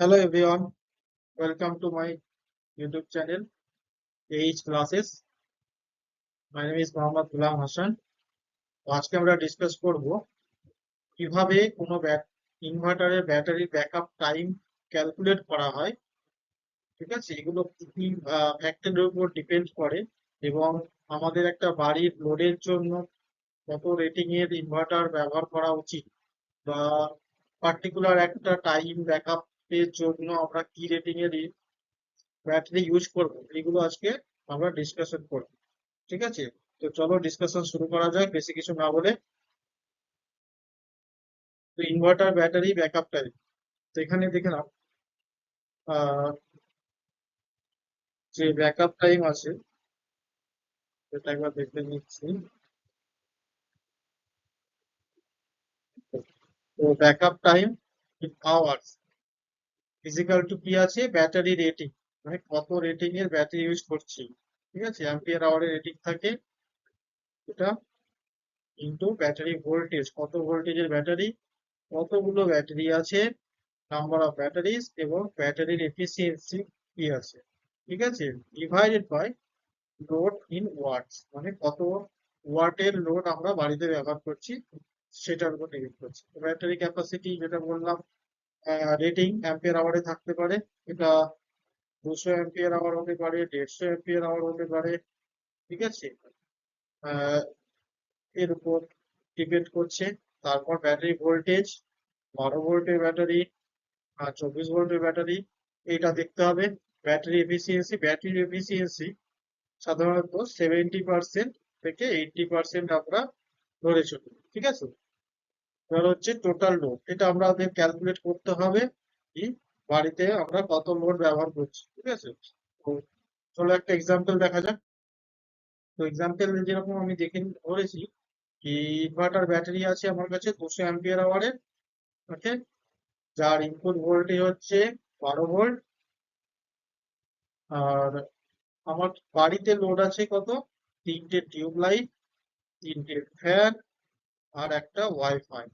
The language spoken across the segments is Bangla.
Hello everyone, welcome to my YouTube channel AH Classes. My name is Mohammad Gulam Hasan আজকে আমরা ডিসকাস করব কীভাবে কোনো ইনভার্টারের ব্যাটারি ব্যাকআপ টাইম ক্যালকুলেট করা হয়। ঠিক আছে? এগুলো ফ্যাক্টরের উপর ডিপেন্ড করে এবং আমাদের একটা বাড়ির লোডের জন্য কত রেটিং এর ইনভার্টার ব্যবহার করা উচিত বা পার্টিকুলার একটা টাইম ব্যাকআপ এর জন্য আমরা কি রেটিং এর ব্যাটারি ইউজ করব। এগুলো আজকে আমরা ডিসকাশন করব। ঠিক আছে? তো চলো ডিসকাশন শুরু করা যাক। বেশি কিছু না বলে। তো ইনভার্টার ব্যাটারি ব্যাকআপ টাইম তো এখানে দেখে নাও। যে ব্যাকআপ টাইম আছে, সেটা একবার দেখে নিচ্ছি। তো backup time in hours physical to কি আছে? ব্যাটারি রেটিং মানে কত রেটিং এর ব্যাটারি ইউজ করছি? ঠিক আছে? অ্যাম্পিয়ার আওয়ারের রেটিং থাকে। এটা ইনটু ব্যাটারি ভোল্টেজ কত ভোল্টেজের ব্যাটারি কতগুলো ব্যাটারি আছে? নাম্বার অফ ব্যাটারিজ এবং ব্যাটারির এফিসিয়েন্সি কি আছে? ঠিক আছে? Divided by load in watts মানে কত ওয়াটের লোড আমরা বাড়িতে ব্যবহার করছি, সেটার উপর ডিপেন্ড করছে। ব্যাটারি ক্যাপাসিটি যেটা বললাম রেটিং অ্যাম্পিয়ার আওয়ারে থাকতে পারে এটা দুশো অ্যাম্পিয়ার আওয়ার হতে পারে, দেড়শো অ্যাম্পিয়ার আওয়ার হতে পারে, ঠিক আছে? এর উপর ডিপেন্ড করছে। তারপর ব্যাটারি ভোল্টেজ বারো ভোল্টের ব্যাটারি চব্বিশ ভোল্টের ব্যাটারি এটা দেখতে হবে। ব্যাটারি এফিসিয়েন্সি ব্যাটারি এফিসিয়েন্সি সাধারণত সেভেন্টি পার্সেন্ট থেকে এইটটি পার্সেন্ট আমরা ধরে চলি, ঠিক আছে? হচ্ছে টোটাল লোড এটা আমাদের ক্যালকুলেট করতে হবে কি বাড়িতে আমরা কত লোড ব্যবহার করছি, ঠিক আছে? তো চলো একটা এক্সাম্পল দেখা যাক। তো এক্সাম্পল যেরকম আমি দেখে ধরেছি কি ইনভার্টার ব্যাটারি আছে আমার কাছে দুশো অ্যাম্পিয়ার আওয়ারের ওকে যার ইনপুট ভোল্টেজ হচ্ছে বারো ভোল্ট আর আমার বাড়িতে লোড আছে কত? তিনটে টিউব লাইট তিনটে ফ্যান আর একটা ওয়াইফাই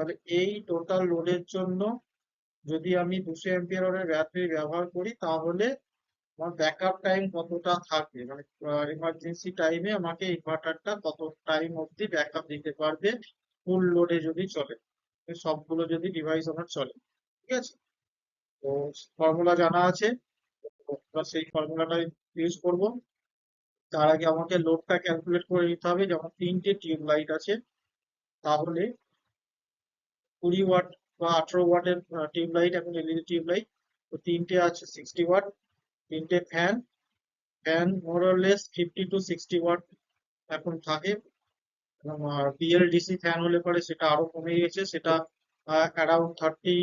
তাহলে এই টোটাল লোডের জন্য যদি আমি দুশো অ্যাম্পিয়ার ব্যাটারি ব্যবহার করি, তাহলে আমার ব্যাকআপ টাইম কতটা থাকবে? মানে এমার্জেন্সি টাইমে আমাকে ইনভার্টারটা কত টাইম অবধি ব্যাকআপ দিতে পারবে? ফুল লোডে যদি চলে। সবগুলো যদি ডিভাইস আমার চলে। ঠিক আছে? তো ফর্মুলা জানা আছে। সেই ফর্মুলাটা ইউজ করব। তার আগে আমাকে লোডটা ক্যালকুলেট করে নিতে হবে। যেমন তিনটে টিউব লাইট আছে, তাহলে কুড়ি ওয়াট বা আঠারো ওয়াটের টিউব লাইট, এখন এলইডি টিউব লাইট। তো তিনটে আছে সিক্সটি ওয়াট, তিনটে fan fan more or less fifty two sixty watt এখন থাকে। বিএলডিসি ফ্যান হলে পরে সেটা আরও কমে গেছে। সেটা around thirty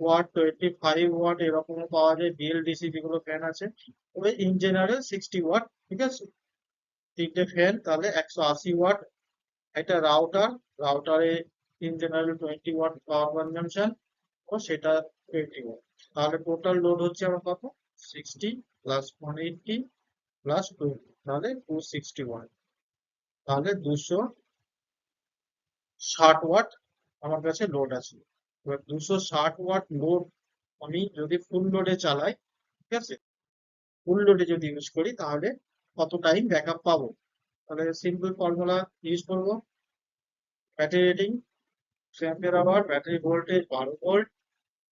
watt twenty five watt এরকমও পাওয়া যায় বিএলডিসি যেগুলো ফ্যান আছে। তবে ইন জেনারেল সিক্সটি ওয়াট, ঠিক আছে? তিনটে ফ্যান তাহলে একশো আশি ওয়াট। একটা router রাউটারে in general twenty watt power consumption ও সেটা টোয়েন্টি ওয়াট তাহলে টোটাল লোড হচ্ছে আমার কত? Sixty plus one eighty plus তাহলে টু সিক্সটি তাহলে দুশো ষাট ওয়াট আমার কাছে লোড আছে। এবার দুশো ষাট ওয়াট লোড আমি যদি ফুল লোডে চালাই, ঠিক আছে? ফুল লোডে যদি ইউজ করি, তাহলে কত টাইম ব্যাকআপ পাবো? তাহলে সিম্পল ফর্মুলা ইউজ করব। Battery rating ampere hour battery voltage বারো ভোল্ট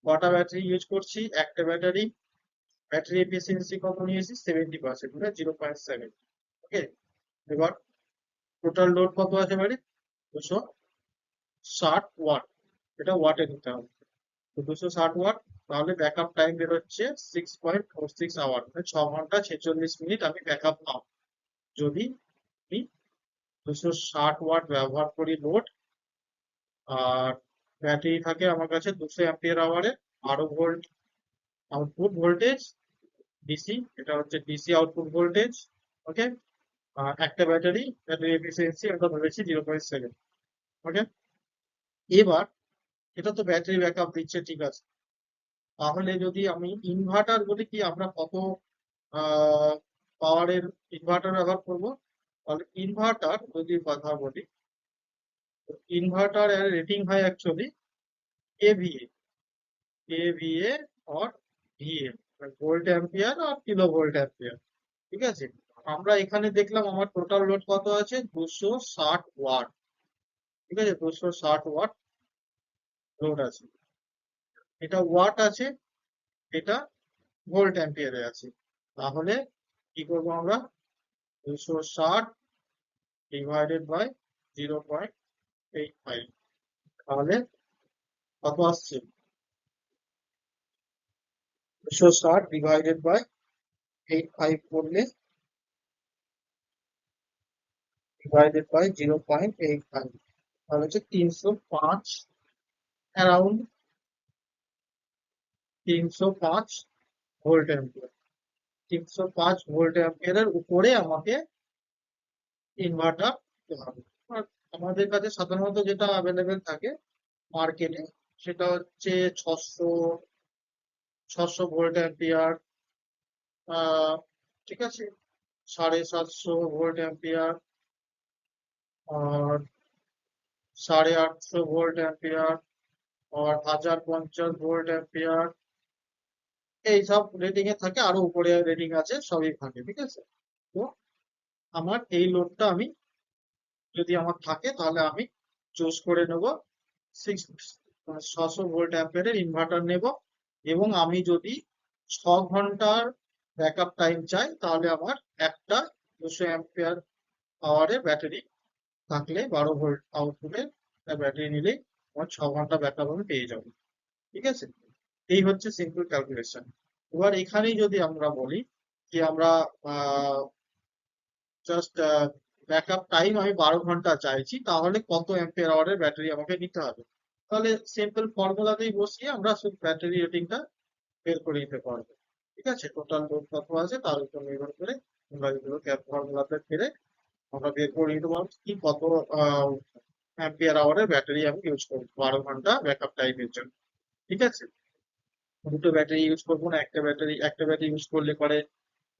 কটা ব্যাটারি ইউজ করছি, একটা ব্যাটারি ব্যাটারি এফিসিয়েন্সি কত নিয়েছি? সেভেন্টি পার্সেন্ট মানে জিরো পয়েন্ট সেভেন ওকে এবার টোটাল লোড কত আছে বাড়ি দুশো ষাট ওয়াট এটা ওয়াটে নিতে হবে। তো দুশো ষাট ওয়াট তাহলে ব্যাকআপ টাইম বেরোচ্ছে six point four six hour মানে ছ ঘণ্টা ছেচল্লিশ মিনিট আমি ব্যাকআপ পাবো। যদি আমি দুশো ষাট ওয়াট ব্যবহার করি লোড আর ব্যাটারি থাকে আমার কাছে দুশো অ্যাম্পিয়ার আওয়ারে বারো ভোল্ট আউটপুট ভোল্টেজ ডিসি এটা হচ্ছে ডিসি আউটপুট ভোল্টেজ ওকে একটা ব্যাটারি ব্যাটারি এফিসিয়েন্সি আমরা ধরেছি জিরো পয়েন্ট সেভেন ওকে এবার, এটা তো ব্যাটারি ব্যাকআপ দিচ্ছে, ঠিক আছে। তাহলে যদি আমি ইনভার্টার বলি কি, আমরা কত পাওয়ারের ইনভার্টার ব্যবহার করব? তাহলে ইনভার্টার যদি কথা বলি ইনভার্টার এর রেটিং হয় অ্যাকচুয়ালি এভিএ KVA or VA volt ampere R kilo volt ampere ঠিক আছে? আমরা এখানে দেখলাম আমার টোটাল লোড কত আছে? দুশো ষাট ওয়াট ঠিক আছে? দুশো ষাট ওয়াট লোড আছে। এটা ওয়াট আছে, এটা ভোল্ট অ্যাম্পিয়ারে আছে। তাহলে কি করব আমরা? দুশো ষাট divided by zero point eight five তাহলে কত আসছে দুশো ষাট ডিভাইডেড বাই এইট ফাইভ করলে divided by zero point eight five তাহলে হচ্ছে তিনশো পাঁচ অ্যারাউন্ড তিনশো পাঁচ ভোল্ট অ্যাম্পিয়ার তিনশো পাঁচ ভোল্ট অ্যাম্পিয়ারের উপরে আমাকে ইনভার্টার দিতে হবে আর আমাদের কাছে সাধারণত যেটা অ্যাভেলেবেল থাকে মার্কেটে সেটা হচ্ছে ছশো ছশো ভোল্ট অ্যাম্পিয়ার ঠিক আছে? সাড়ে সাতশো ভোল্ট অ্যাম্পিয়ার আর সাড়ে আটশো ভোল্ট অ্যাম্পিয়ার আর হাজার পঞ্চাশ ভোল্ট অ্যাম্পিয়ার এইসব রেটিং এ থাকে, আরও উপরে রেটিং আছে, সবই থাকে, ঠিক আছে? তো আমার এই লোডটা আমি যদি আমার থাকে, তাহলে আমি চুজ করে নেব সিক্স ছশো ভোল্ট অ্যাম্পিয়ারের ইনভার্টার নেব। এবং আমি যদি ছ ঘণ্টার ব্যাকআপ টাইম চাই, তাহলে আমার একটা দুশো অ্যাম্পিয়ার পাওয়ারের ব্যাটারি থাকলে বারো ভোল্ট আউটপুটের ব্যাটারি নিলেই আমার ছ ঘণ্টা ব্যাকআপ আমি পেয়ে যাব। ঠিক আছে? এই হচ্ছে সিম্পল ক্যালকুলেশন এবার এখানেই যদি আমরা বলি যে আমরা জাস্ট ব্যাকআপ টাইম আমি বারো ঘণ্টা চাইছি, তাহলে কত অ্যাম্পিয়ার আওয়ারের ব্যাটারি আমাকে নিতে হবে? তাহলে সিম্পল ফর্মুলাতেই বসিয়ে আমরা ব্যাটারি রেটিংটা বের করে নিতে পারব। ঠিক আছে? টোটাল লোড কত আছে তার উপর নির্ভর করে আমরা এগুলো ফর্মুলাতে ফেলে আমরা বের করে নিতে পারব কি কত অ্যাম্পিয়ার আওয়ারের ব্যাটারি আমি ইউজ করব বারো ঘণ্টা ব্যাকআপ টাইমের জন্য। ঠিক আছে? দুটো ব্যাটারি ইউজ করব না, একটা ব্যাটারি একটা ব্যাটারি ইউজ করলে পরে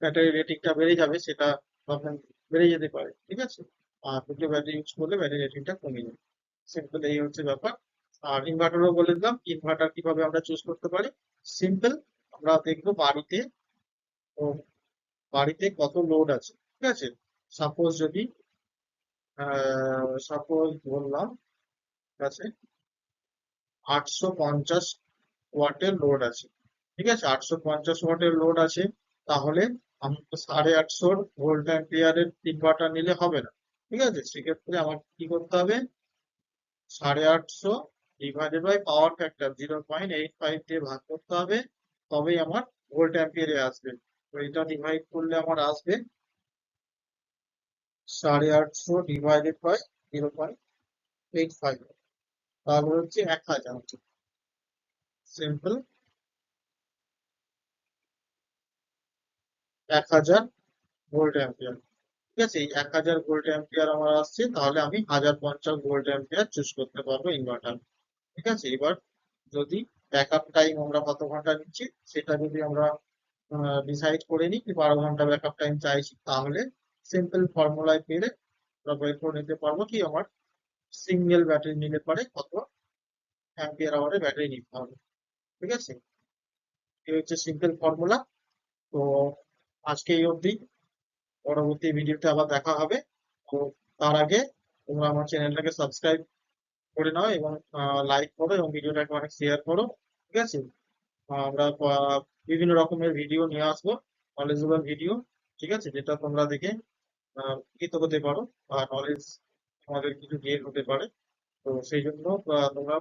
ব্যাটারি রেটিংটা বেড়ে যাবে, সেটা বেড়ে যেতে পারে, ঠিক আছে? আর দুটো ব্যাটারি ইউজ করলে ব্যাটারি রেটিংটা কমে যাবে। সিম্পল এই হচ্ছে ব্যাপার। আর ইনভার্টারও বলে দিলাম ইনভার্টার কীভাবে আমরা চুজ করতে পারি? সিম্পল আমরা দেখব বাড়িতে, ও, বাড়িতে কত লোড আছে, ঠিক আছে? সাপোজ যদি সাপোজ বললাম, ঠিক আছে? আটশো পঞ্চাশ ওয়াটের লোড আছে, ঠিক আছে? আটশো পঞ্চাশ ওয়াটের লোড আছে, তাহলে সাড়ে আটশোর ভোল্ট অ্যাম্পিয়ারের ইনভার্টার নিলে হবে না। ঠিক আছে? সেক্ষেত্রে আমার কি করতে হবে? সাড়ে আটশো divided by power factor zero point eight five দিয়ে ভাগ করতে হবে। তবেই আমার ভোল্ট অ্যাম্পিয়ারে আসবে। তো এটা ডিভাইড করলে আমার আসবে সাড়ে আটশো divided by zero point eight five তাহলে হচ্ছে এক হাজার। সিম্পল এক হাজার ভোল্ট অ্যাম্পিয়ার ঠিক আছে এক হাজার ভোল্ট অ্যাম্পিয়ার আমার আসছে, তাহলে আমি হাজার পঞ্চাশ ভোল্ট অ্যাম্পিয়ার চুজ করতে পারব ইনভার্টার ঠিক আছে, এবার যদি ব্যাকআপ টাইম আমরা কত ঘণ্টা নিচ্ছি, সেটা যদি আমরা ডিসাইড করে নিই কি বারো ঘণ্টা ব্যাকআপ টাইম চাইছি, তাহলে সিম্পল ফর্মুলায় পেলে আমরা বের করে নিতে পারব কি আমার সিঙ্গেল ব্যাটারি নিলে পরে কত অ্যাম্পিয়ার আওয়ারে ব্যাটারি নিতে হবে। ঠিক আছে, এই হচ্ছে সিম্পল ফর্মুলা তো আজকে এই অবধি। পরবর্তী ভিডিওতে আবার দেখা হবে। তো তার আগে তোমরা আমার চ্যানেলটাকে সাবস্ক্রাইব করে নাও এবং লাইক করো এবং ভিডিওটাকে অনেক শেয়ার করো, ঠিক আছে? আমরা বিভিন্ন রকমের ভিডিও নিয়ে আসব নলেজেবল ভিডিও ঠিক আছে? যেটা তোমরা দেখে কৃত হতে পারো বা নলেজ তোমাদের কিছু গেন হতে পারে। তো সেই জন্য তোমরা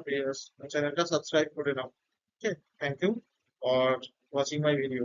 চ্যানেলটা সাবস্ক্রাইব করে নাও okay thank you for watching my video